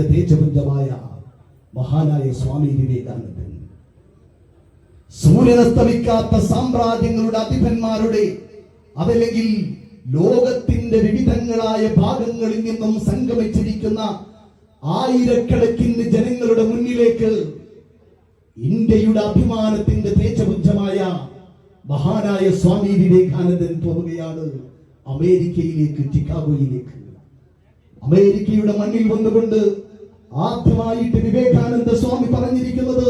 അഭിമാനത്തിന്റെ തേജപുഞ്ചമായ മഹാനായ സ്വാമി വിവേകാനന്ദൻ. സൂര്യനസ്തമിക്കാത്ത സാമ്രാജ്യങ്ങളുടെ അധിപന്മാരുടെ അതല്ലെങ്കിൽ ലോകത്തിന്റെ വിവിധങ്ങളായ ഭാഗങ്ങളിൽ നിന്നും സംഗമിച്ചിരിക്കുന്ന ആയിരക്കണക്കിന് ജനങ്ങളുടെ മുന്നിലേക്ക് ഇന്ത്യയുടെ അഭിമാനത്തിന്റെ തേജപുഞ്ചമായ മഹാനായ സ്വാമി വിവേകാനന്ദൻ പോവുകയാണ് അമേരിക്കയിലേക്ക് ചിക്കാഗോയിലേക്ക്. അമേരിക്കയുടെ മണ്ണിൽ വന്നുകൊണ്ട് ആദ്യമായിട്ട് വിവേകാനന്ദ സ്വാമി പറഞ്ഞിരിക്കുന്നത്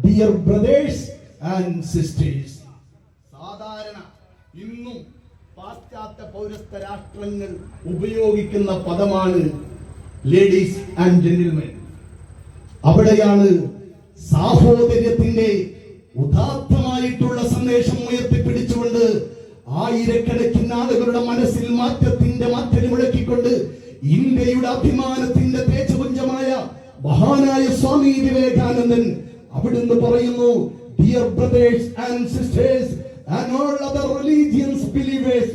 ഡിയർ ബ്രദേഴ്സ് ആൻഡ് സിസ്റ്റേഴ്സ് സാധാരണ ഇന്നും പാശ്ചാത്യ പൗരസ്ത്യ രാഷ്ട്രങ്ങൾ ഉപയോഗിക്കുന്ന പദമാണ് ലേഡീസ് ആൻഡ് ജെന്റിൽമെൻ അവിടെയാണ് സാഹോദര്യത്തിന്റെ ഉദാത്തമായിട്ടുള്ള സന്ദേശം ഉയർത്തിപ്പിടിച്ചുകൊണ്ട് ആയിരക്കണക്കിന് ആളുകളുടെ മനസ്സിൽ മാറ്റത്തിന്റെ മാറ്റം മുഴക്കിക്കൊണ്ട് ഇന്ത്യയുടെ അഭിമാനത്തിന്റെ തേജപുഞ്ചമായ മഹാനായ സ്വാമി വിവേകാനന്ദൻ അവിടുന്ന് പറയുന്നു dear brothers and sisters and all other religions believers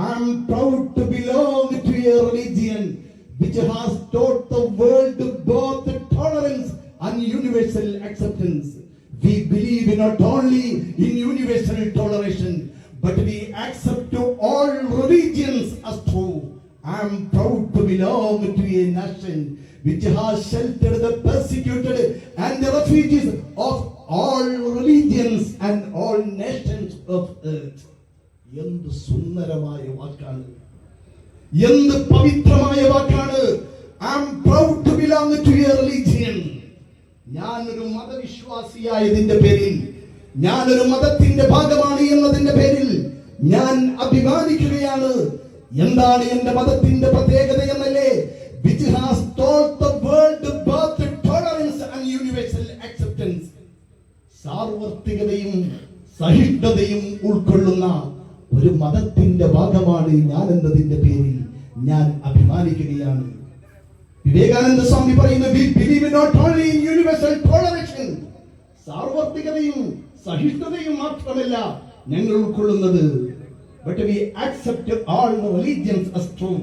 I am proud to belong to a religion which has taught the world both tolerance and universal acceptance we believe in not only in universal toleration but we accept to all religions as true I am proud to belong to a nation which has sheltered the persecuted and the refugees of all religions and all nations of earth. എന്ത് സുന്ദരമായ വാക്കാണ് എന്ത് പവിത്രമായ വാക്കാണ് I am proud to belong to a religion ഞാൻ ഒരു മതവിശ്വാസിയായതിന്റെ പേരിൽ ഞാൻ ഒരു മതത്തിന്റെ ഭാഗമാണ് എന്നതിന്റെ പേരിൽ ഞാൻ അഭിമാനിക്കുകയാണ് എന്താണ് എന്റെ മതത്തിന്റെ പ്രത്യേകത എന്നല്ലേ? has taught the world both tolerance and universal acceptance സാർവത്രികതയും സഹിഷ്ണുതയും ഉൾക്കൊള്ളുന്ന ഒരു മതത്തിന്റെ ഭാഗമാണ് ഞാൻ എന്നതിന്റെ പേരിൽ ഞാൻ അഭിമാനിക്കുകയാണ്. വിവേകാനന്ദ സ്വാമി പറയുന്നത് "We believe not only in universal toleration." സാർവത്രികതയും സഹിഷ്ണുതയും മാത്രമല്ല ഞങ്ങൾ ഉൾക്കൊള്ളുന്നത് but we accept the religions as true.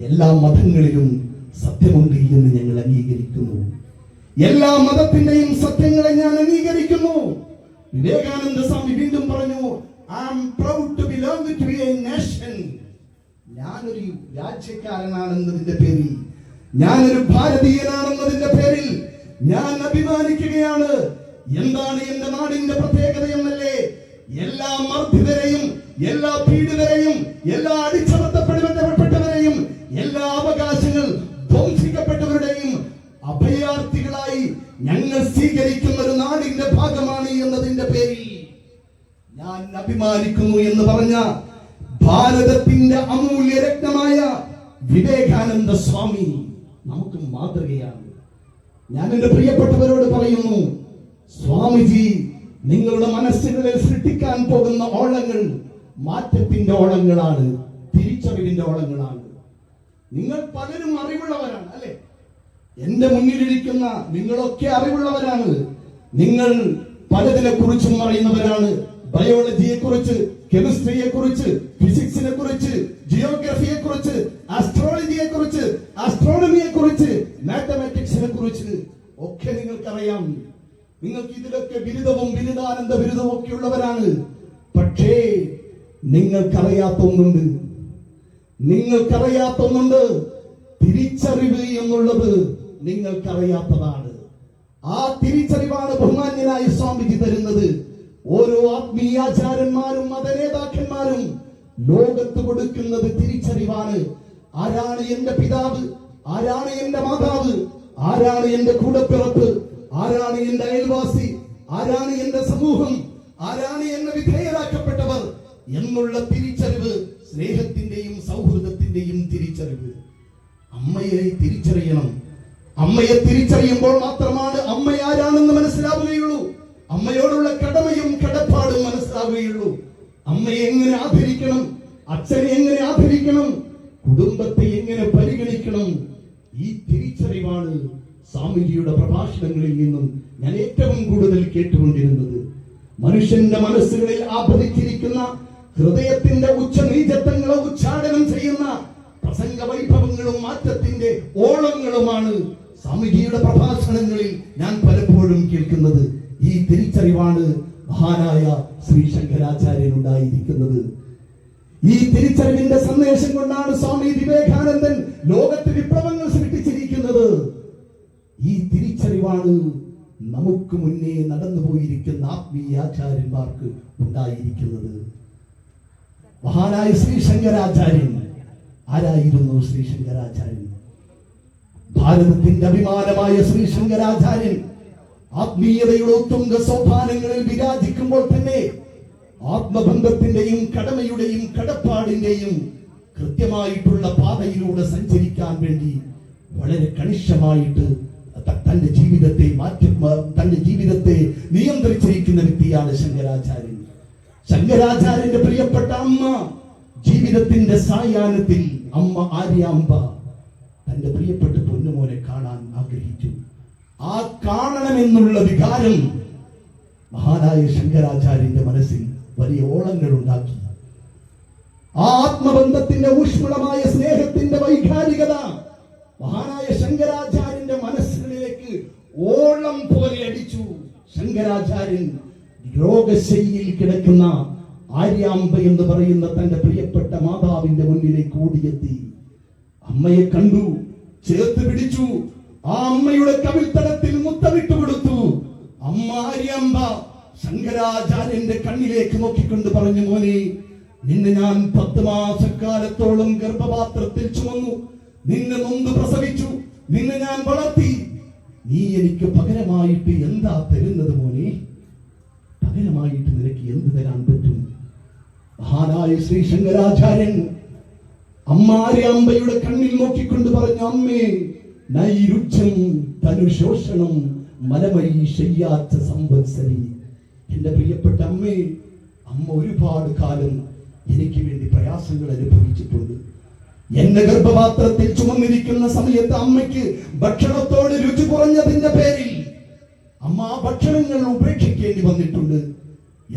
എല്ലാ മതങ്ങളിലും സത്യമുണ്ട് എന്ന് ഞങ്ങൾ അംഗീകരിക്കുന്നു. എല്ലാ മതത്തിന്റെയും സത്യങ്ങളെ ഞാൻ അംഗീകരിക്കുന്നു. വിവേകാനന്ദ സ്വാമി വീണ്ടും പറഞ്ഞു I am proud to belong to a nation ഞാനൊരു രാജ്യക്കാരനാണെന്നതിന്റെ പേരിൽ ഞാനൊരു ഭാരതീയനാണെന്നതിന്റെ പേരിൽ ഞാൻ അഭിമാനിക്കുകയാണ്. എന്താണ് എന്റെ നാടിന്റെ പ്രത്യേകത എന്നല്ലേ? എല്ലാ മർദ്ദിതരെയും എല്ലാ പീഡിതരെയും എല്ലാ അടിച്ചമർത്തപ്പെടുന്നവരെയും എല്ലാ അവകാശങ്ങൾ ധ്വംസിക്കപ്പെട്ടവരുടെയും അഭയാർത്ഥികളായി ഞങ്ങൾ സ്വീകരിക്കുന്ന ഒരു നാടിന്റെ ഭാഗമാണ് എന്നതിന്റെ പേരിൽ. ഞാൻ അഭിമാനിക്കുന്നു എന്ന് പറഞ്ഞ ഭാരതത്തിന്റെ അമൂല്യ രത്നമായ വിവേകാനന്ദ സ്വാമി നമുക്ക് മാതൃകയാണ്. ഞാൻ എന്റെ പ്രിയപ്പെട്ടവരോട് പറയുന്നു സ്വാമിജി നിങ്ങളുടെ മനസ്സുകളിൽ സൃഷ്ടിക്കാൻ പോകുന്ന ഓളങ്ങൾ മാറ്റത്തിന്റെ ഓളങ്ങളാണ് തിരിച്ചറിവിന്റെ ഓളങ്ങളാണ്. നിങ്ങൾ പലരും അറിവുള്ളവരാണ് അല്ലെ? എന്റെ മുന്നിലിരിക്കുന്ന നിങ്ങളൊക്കെ അറിവുള്ളവരാണ്. നിങ്ങൾ പലതിനെ കുറിച്ചും അറിയുന്നവരാണ്. ബയോളജിയെ കുറിച്ച് കെമിസ്ട്രിയെ കുറിച്ച് ഫിസിക്സിനെ കുറിച്ച് ജിയോഗ്രഫിയെ കുറിച്ച് ആസ്ട്രോളജിയെ കുറിച്ച് ആസ്ട്രോണമിയെ കുറിച്ച് മാത്തമാറ്റിക്സിനെ കുറിച്ച് ഒക്കെ നിങ്ങൾക്കറിയാം. നിങ്ങൾക്ക് ഇതിലൊക്കെ ബിരുദവും ബിരുദാനന്ദ ബിരുദവും ഒക്കെ ഉള്ളവരാണ് പക്ഷേ നിങ്ങൾക്കറിയാത്ത ഒന്നുണ്ട് നിങ്ങൾക്കറിയാത്ത ഒന്നുണ്ട് തിരിച്ചറിവ് എന്നുള്ളത് നിങ്ങൾക്കറിയാത്തതാണ്. ആ തിരിച്ചറിവാണ് ബഹുമാന്യനായ സ്വാമിജി തരുന്നത്. ഓരോ ആത്മീയാചാരന്മാരും മതനേതാക്കന്മാരും ലോകത്ത് കൊടുക്കുന്നത് തിരിച്ചറിവാണ്. ആരാണ് എന്റെ പിതാവ്? ആരാണ് എന്റെ മാതാവ്? ആരാണ് എന്റെ കൂടപ്പിറപ്പ്? ആരാണ് എന്റെ അയൽവാസി? ആരാണ് എന്റെ സമൂഹം? ആരാണ് എന്നെ വിധേയരാക്കപ്പെട്ടവർ? എന്നുള്ള തിരിച്ചറിവ് സ്നേഹത്തിന്റെയും സൗഹൃദത്തിന്റെയും തിരിച്ചറിവ്. അമ്മയെ തിരിച്ചറിയണം. അമ്മയെ തിരിച്ചറിയുമ്പോൾ മാത്രമാണ് അമ്മ ആരാണെന്ന് മനസ്സിലാവുകയുള്ളൂ. അമ്മയോടുള്ള കടമയും കടപ്പാടും മനസ്സിലാവുകയുള്ളൂ. അമ്മയെ എങ്ങനെ ആദരിക്കണം? അച്ഛനെ എങ്ങനെ ആദരിക്കണം? കുടുംബത്തെ എങ്ങനെ പരിഗണിക്കണം? ഈ തിരിച്ചറിവാണ് സ്വാമിജിയുടെ പ്രഭാഷണങ്ങളിൽ നിന്നും ഞാൻ ഏറ്റവും കൂടുതൽ കേട്ടുകൊണ്ടിരുന്നത്. മനുഷ്യന്റെ മനസ്സുകളിൽ ആപതിച്ചിരിക്കുന്ന ഹൃദയത്തിന്റെ ഉച്ചനീചത്വങ്ങളെ ഉച്ചാടനം ചെയ്യുന്ന പ്രസംഗ വൈഭവങ്ങളും മാറ്റത്തിന്റെ ഓളങ്ങളുമാണ് സ്വാമിജിയുടെ പ്രഭാഷണങ്ങളിൽ ഞാൻ പലപ്പോഴും കേൾക്കുന്നത്. ഈ തിരിച്ചറിവാണ് മഹാനായ ശ്രീ ശങ്കരാചാര്യൻ ഉണ്ടായിരിക്കുന്നത് ഈ തിരിച്ചറിവിന്റെ സന്ദേശം കൊണ്ടാണ് സ്വാമി വിവേകാനന്ദൻ ലോകത്ത് വിപ്ലവങ്ങൾ സൃഷ്ടിച്ചിരിക്കുന്നത്. ഈ തിരിച്ചറിവാണ് നമുക്ക് മുന്നേ നടന്നു നടന്നുപോയിരിക്കുന്ന ആത്മീയാചാര്യന്മാർക്ക് ഉണ്ടായിരിക്കുന്നത്. മഹാനായ ശ്രീ ശങ്കരാചാര്യൻ. ആരായിരുന്നു ശ്രീ ശങ്കരാചാര്യൻ? ഭാരതത്തിന്റെ അഭിമാനമായ ശ്രീ ശങ്കരാചാര്യൻ ആത്മീയതയുടെ ഉത്തുംഗ സോപാനങ്ങളിൽ വിരാജിക്കുമ്പോൾ തന്നെ ആത്മബന്ധത്തിന്റെയും കടമയുടെയും കടപ്പാടിന്റെയും കൃത്യമായിട്ടുള്ള പാതയിലൂടെ സഞ്ചരിക്കാൻ വേണ്ടി വളരെ കണിശമായിട്ട് തന്റെ ജീവിതത്തെ മാറ്റി തന്റെ ജീവിതത്തെ നിയന്ത്രിച്ചിരിക്കുന്ന വ്യക്തിയാണ് ശങ്കരാചാര്യൻ. ശങ്കരാചാര്യന്റെ പ്രിയപ്പെട്ട അമ്മ ജീവിതത്തിന്റെ സായാഹ്നത്തിൽ അമ്മ ആര്യാമ്പ തന്റെ പ്രിയപ്പെട്ട പൊന്നുമോനെ കാണാൻ ആഗ്രഹിച്ചു. ആ കാണണമെന്നുള്ള വികാരം മഹാനായ ശങ്കരാചാര്യന്റെ മനസ്സിൽ വലിയ ഓളങ്ങൾ ഉണ്ടാക്കി ആ ആത്മബന്ധത്തിന്റെ ഊഷ്മളമായ സ്നേഹത്തിന്റെ വൈകാരികത മഹാനായ ശങ്കരാചാര്യന്റെ മനസ്സുകളിലേക്ക് ഓളം പോലെ അടിച്ചു. ശങ്കരാചാര്യൻ രോഗശൈലിയിൽ കിടക്കുന്ന ആര്യാമ്പ എന്ന് പറയുന്ന തന്റെ പ്രിയപ്പെട്ട മാതാവിന്റെ മുന്നിലേക്ക് ഓടിയെത്തി അമ്മയെ കണ്ടു ചേർത്ത് പിടിച്ചു ആ അമ്മയുടെ കവിൽത്തടത്തിൽ മുത്തമിട്ട് കൊടുത്തു. അമ്മ ആര്യാമ്പ ശങ്കരാചാര്യന്റെ കണ്ണിലേക്ക് നോക്കിക്കൊണ്ട് പറഞ്ഞു മോനെ നിന്നെ ഞാൻ പത്ത് മാസക്കാലത്തോളം ഗർഭപാത്രത്തിൽ ചുമന്നു. നിന്നെ നൊന്ത് പ്രസവിച്ചു. നിന്നെ ഞാൻ വളർത്തി. നീ എനിക്ക് പകരമായിട്ട് എന്താ തരുന്നത് മോനെ? പകരമായിട്ട് നിനക്ക് എന്ത് തരാൻ പറ്റും? മഹാനായ ശ്രീ ശങ്കരാചാര്യൻ അമ്മാരെ അമ്പയുടെ കണ്ണിൽ നോക്കിക്കൊണ്ട് പറഞ്ഞ അമ്മേ നൈരുച്യം തനുശോഷണം മലമഴി ശയ്യാച്ച സംവത്സരി. എന്റെ പ്രിയപ്പെട്ട അമ്മേ അമ്മ ഒരുപാട് കാലം എനിക്ക് വേണ്ടി പ്രയാസങ്ങൾ അനുഭവിച്ചിട്ടുണ്ട്. എന്റെ ഗർഭപാത്രത്തിൽ ചുമന്നിരിക്കുന്ന സമയത്ത് അമ്മയ്ക്ക് ഭക്ഷണത്തോട് രുചി കുറഞ്ഞതിന്റെ പേരിൽ അമ്മ ആ ഭക്ഷണങ്ങൾ ഉപേക്ഷിക്കേണ്ടി വന്നിട്ടുണ്ട്.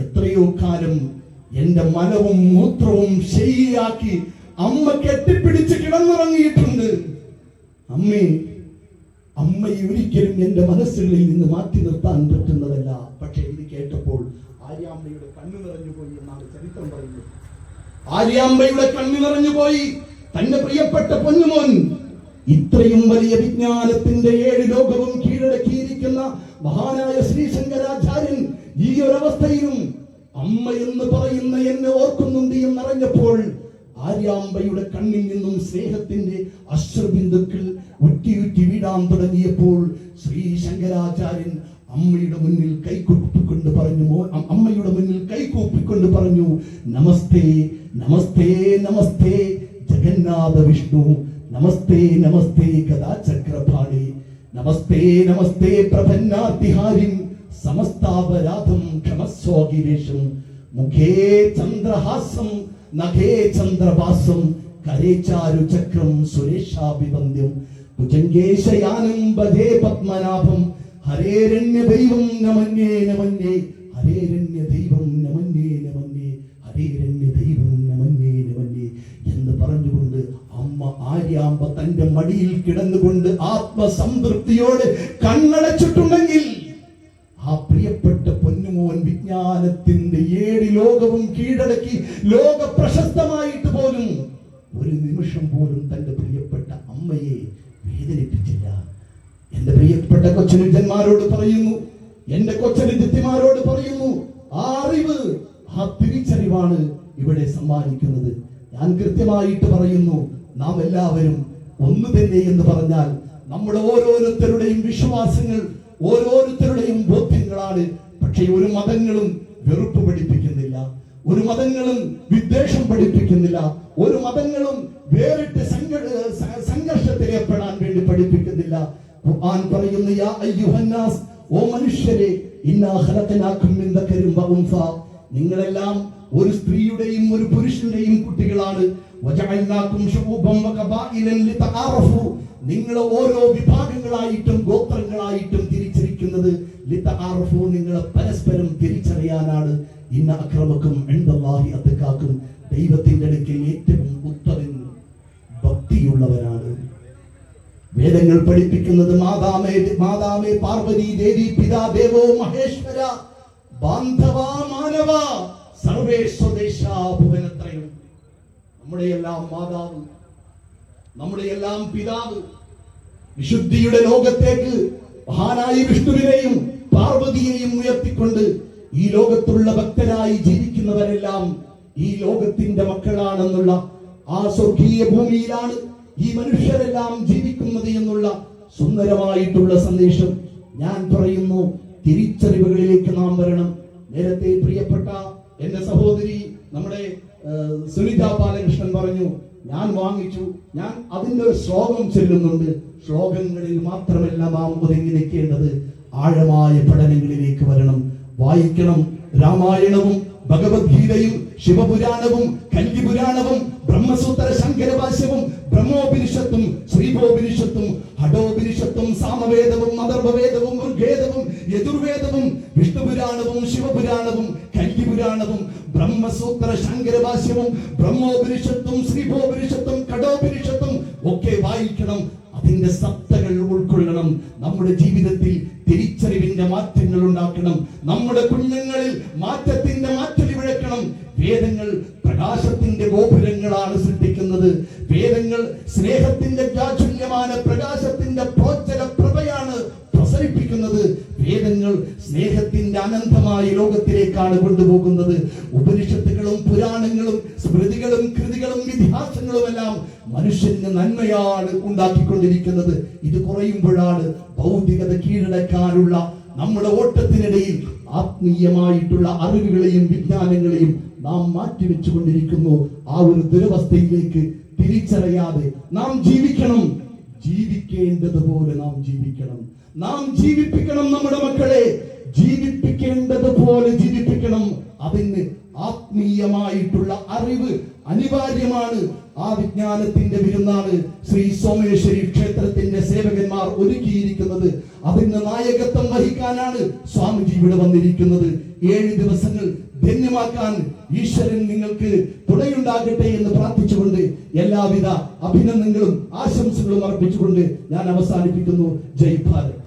എത്രയോ കാലം എന്റെ മലവും മൂത്രവും ശരിയാക്കി അമ്മ കെട്ടിപ്പിടിച്ച് കിടന്നിറങ്ങിയിട്ടുണ്ട്. അമ്മേ അമ്മയെ ഒരിക്കലും എന്റെ മനസ്സുകളിൽ നിന്ന് മാറ്റി നിർത്താൻ പറ്റുന്നതല്ല. പക്ഷെ ഇത് കേട്ടപ്പോൾ ആര്യാമ്മയുടെ കണ്ണു നിറഞ്ഞു പോയി എന്നാണ് ചരിത്രം പറയുന്നത്. ആര്യാമ്മയുടെ കണ്ണു നിറഞ്ഞു പോയി. തന്റെ പ്രിയപ്പെട്ട പൊന്നുമോൻ ഇത്രയും വലിയ വിജ്ഞാനത്തിന്റെ ഏഴ് ലോകവും കീഴടക്കിയിരിക്കുന്ന മഹാനായ ശ്രീ ശങ്കരാചാര്യൻ ഈ ഒരവസ്ഥയിലും അമ്മ എന്ന് പറയുന്ന എന്നെ ഓർക്കുന്നുണ്ട് എന്നറിഞ്ഞപ്പോൾ ആര്യാമ്പയുടെ കണ്ണിൽ നിന്നും സ്നേഹത്തിന്റെ അശ്രബിന്ദുക്കൾ ഉറ്റി ഉറ്റി വീടാൻ തുടങ്ങിയപ്പോൾ ശ്രീ ശങ്കരാചാര്യൻ അമ്മയുടെ മുന്നിൽ കൈകൂപ്പിക്കൊണ്ട് പറഞ്ഞു അമ്മയുടെ മുന്നിൽ കൈകൂപ്പിക്കൊണ്ട് പറഞ്ഞു നമസ്തേ നമസ്തേ നമസ്തേ ജഗന്നാഥ വിഷ്ണു നമസ്തേ നമസ്തേ ഗദാചക്രപാണി നമസ്തേ നമസ്തേ പ്രപന്നാതിഹാരിം സമസ്താപരാധം ക്ഷമസ്വാഗിരേഷം മുഖേ ചന്ദ്രഹാസം നഖേ ചന്ദ്രഭാസം കരേ ചാരു ചക്രം സുരേഷാഭിവന്ദ്യം. ഭുജംഗേശയാനം ബധേ പത്മനാഭം. ഹരേരണ്യ ദൈവം നമന്യേ നമന്യേ ഹരേരണ്യ ദൈവം നമന്യേ നമന്യേ ഹരേരണ്യ ദൈവം നമന്യേ നമന്യേ എന്ന് പറഞ്ഞുകൊണ്ട് അമ്മ ആര്യാമ്പ തന്റെ മടിയിൽ കിടന്നുകൊണ്ട് ആത്മസംതൃപ്തിയോടെ കണ്ണടച്ചിട്ടുണ്ടെങ്കിൽ ആ പ്രിയപ്പെട്ട പൊന്നുമോൻ വിജ്ഞാനത്തിന്റെ ഏഴ് ലോകവും കീഴടക്കി ലോക പ്രശസ്തമായിട്ട് പോലും ഒരു നിമിഷം പോലും തന്റെ പ്രിയപ്പെട്ട അമ്മയെ വേദനിപ്പിച്ചില്ല. എന്റെ പ്രിയപ്പെട്ട കൊച്ചനുജന്മാരോട് പറയുന്നു എന്റെ കൊച്ചനുജത്തിമാരോട് പറയുന്നു ആ അറിവ് ആ തിരിച്ചറിവാണ് ഇവിടെ സമ്മാനിക്കുന്നത്. ഞാൻ കൃത്യമായിട്ട് പറയുന്നു നാം എല്ലാവരും ഒന്ന് തന്നെ എന്ന് പറഞ്ഞാൽ നമ്മുടെ ഓരോരുത്തരുടെയും വിശ്വാസങ്ങൾ ഓരോരുത്തരുടെയും ബോധ്യങ്ങളാണ്. പക്ഷേ ഒരു മതങ്ങളും വെറുപ്പ് പഠിപ്പിക്കുന്നില്ല. ഒരു മതങ്ങളും വിദ്വേഷം പഠിപ്പിക്കുന്നില്ല. ഒരു മതങ്ങളും വേറിട്ട് സംഘ- സംഘർഷത്തിൽ ഏർപ്പെടാൻ വേണ്ടി പഠിപ്പിക്കുന്നില്ല. ഖുർആൻ പറയുന്നു യാ അയ്യുഹന്നാസ് ഓ മനുഷ്യരെ ഇന്നാ മിൻ ദക്കരിൻ നിങ്ങളെല്ലാം ഒരു സ്ത്രീയുടെയും ഒരു പുരുഷന്റെയും കുട്ടികളാണ്. വജഅൽനാകും നിങ്ങൾ ഓരോ വിഭാഗങ്ങളായിട്ടും ഗോത്രങ്ങളായിട്ടും തിരിച്ചിരിക്കുന്നത് ലിതആറഫു നിങ്ങൾ പരസ്പരം തിരിച്ചറിയാനാണ്. ഇന്ന അക്രമക്കും ഇൻദല്ലാഹി അത്തക്കാക്കും ദൈവത്തിന്റെ അടുക്കൽ ഏറ്റവും ഉത്തരം ഭക്തിയുള്ളവരാണ് വേദങ്ങൾ പഠിപ്പിക്കുന്നത് മാതാമേ മാതാമേ പാർവതി ദേവി പിതാ ദേവോ മഹേശ്വര ബാന്ധവ മാനവ സർവേശ്വദേശ ഭുവനത്രയം. നമ്മുടെ എല്ലാം മാതാവ് നമ്മുടെ എല്ലാം പിതാവ് വിശുദ്ധിയുടെ ലോകത്തേക്ക് മഹാനായി വിഷ്ണുവിനെയും പാർവതിയെയും ഉയർത്തിക്കൊണ്ട് ഈ ലോകത്തുള്ള ഭക്തരായി ജീവിക്കുന്നവരെല്ലാം ഈ ലോകത്തിന്റെ മക്കളാണെന്നുള്ള ആ സ്വർഗീയ ഭൂമിയിലാണ് ഈ മനുഷ്യരെല്ലാം ജീവിക്കുന്നത് എന്നുള്ള സുന്ദരമായിട്ടുള്ള സന്ദേശം ഞാൻ പറയുന്നു. തിരിച്ചറിവുകളിലേക്ക് നാം വരണം. നേരത്തെ പ്രിയപ്പെട്ട എന്റെ സഹോദരി നമ്മുടെ സുനിത ബാലകൃഷ്ണൻ പറഞ്ഞു ഞാൻ വാങ്ങിച്ചു. ഞാൻ അതിന്റെ ഒരു ശ്ലോകം ചെല്ലുന്നുണ്ട്. ശ്ലോകങ്ങളിൽ മാത്രമല്ല നാം ഒതുങ്ങി നിൽക്കേണ്ടത് ആഴമായ പഠനങ്ങളിലേക്ക് വരണം. വായിക്കണം. രാമായണവും ഭഗവത്ഗീതയും ശിവപുരാണവും കല്ലിപുരാണവും ബ്രഹ്മസൂത്ര ശങ്കരഭാഷ്യവും ബ്രഹ്മോപനിഷത്തും ശ്രീഭോപനിഷത്തും ഹഠോപനിഷത്തും സാമവേദവും അഥർവവേദവും ഋഗ്വേദവും യജുർവേദവും ബ്രഹ്മസൂത്ര ശങ്കരഭാഷ്യവും ബ്രഹ്മോപനിഷത്തും ശ്രീഭോപനിഷത്തും കടോപരിഷത്തും ഒക്കെ വായിക്കണം. അതിന്റെ സത്തകൾ ഉൾക്കൊള്ളണം. നമ്മുടെ ജീവിതത്തിൽ തിരിച്ചറിവിന്റെ മാറ്റങ്ങൾ ഉണ്ടാക്കണം. നമ്മുടെ കുഞ്ഞുങ്ങളിൽ മാറ്റത്തിന്റെ കുറയുമ്പോഴാണ് ഭൗതികത കീഴടക്കാനുള്ള നമ്മുടെ ഓട്ടത്തിനിടയിൽ ആത്മീയമായിട്ടുള്ള അറിവുകളെയും വിജ്ഞാനങ്ങളെയും നാം മാറ്റിവെച്ചു കൊണ്ടിരിക്കുന്നു ആ ഒരു ദുരവസ്ഥയിലേക്ക് തിരിച്ചറിയാതെ നാം ജീവിക്കണം. ജീവിക്കേണ്ടതുപോലെ നാം ജീവിക്കണം. നാം ജീവിപ്പിക്കണം നമ്മുടെ മക്കളെ. ജീവിപ്പിക്കേണ്ടതുപോലെ ജീവിപ്പിക്കണം. അതിന് ആത്മീയമായിട്ടുള്ള അറിവ് അനിവാര്യമാണ് ആ വിജ്ഞാനത്തിന്റെ വിരുന്നാണ്. ശ്രീ സോമേശ്വരി ക്ഷേത്രത്തിന്റെ സേവകന്മാർ ഒരുക്കിയിരിക്കുന്നത്. അതിന് നായകത്വം വഹിക്കാനാണ് സ്വാമിജി ഇവിടെ വന്നിരിക്കുന്നത്. ഏഴ് ദിവസങ്ങൾ ധന്യമാക്കാൻ ഈശ്വരൻ നിങ്ങൾക്ക് തുണയുണ്ടാകട്ടെ എന്ന് പ്രാർത്ഥിച്ചുകൊണ്ട് എല്ലാവിധ അഭിനന്ദനങ്ങളും ആശംസകളും അർപ്പിച്ചുകൊണ്ട് ഞാൻ അവസാനിപ്പിക്കുന്നു. ജയ് ഭാരത്.